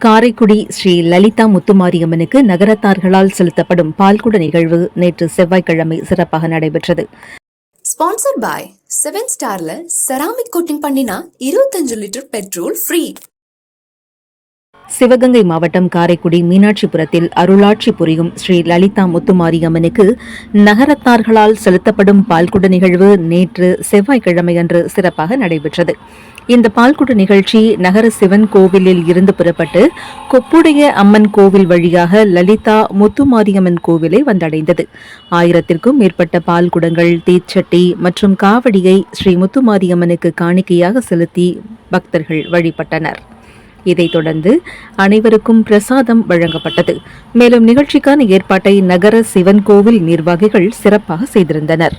காரைக்குடி ஸ்ரீ லலிதா முத்துமாரியம்மனுக்கு நகரத்தார்களால் செலுத்தப்படும் பால்குட நிகழ்வு நேற்று செவ்வாய்க்கிழமை சிறப்பாக நடைபெற்றது. ஸ்பான்சர் பாய் செவன் ஸ்டார்ல செராமிக் கோட்டிங் பண்ணினா இருபத்தஞ்சு லிட்டர் பெட்ரோல் ஃப்ரீ சிவகங்கை மாவட்டம் காரைக்குடி மீனாட்சிபுரத்தில் அருளாட்சி புரியும் ஸ்ரீ லலிதா முத்துமாரியம்மனுக்கு நகரத்தார்களால் செலுத்தப்படும் பால்குட நிகழ்வு நேற்று செவ்வாய்க்கிழமையன்று சிறப்பாக நடைபெற்றது. இந்த பால்குட நிகழ்ச்சி நகர சிவன் கோவிலில் இருந்து புறப்பட்டு கொப்புடைய அம்மன் கோவில் வழியாக லலிதா முத்துமாரியம்மன் கோவிலை வந்தடைந்தது. ஆயிரத்திற்கும் மேற்பட்ட பால்குடங்கள் தீச்சட்டி மற்றும் காவடியை ஸ்ரீ முத்துமாரியம்மனுக்கு காணிக்கையாக செலுத்தி பக்தர்கள் வழிபட்டனர். இதைத் தொடர்ந்து அனைவருக்கும் பிரசாதம் வழங்கப்பட்டது. மேலும் நிகழ்ச்சிக்கான ஏற்பாட்டை நகர சிவன் கோவில் நிர்வாகிகள் சிறப்பாக செய்திருந்தனர்.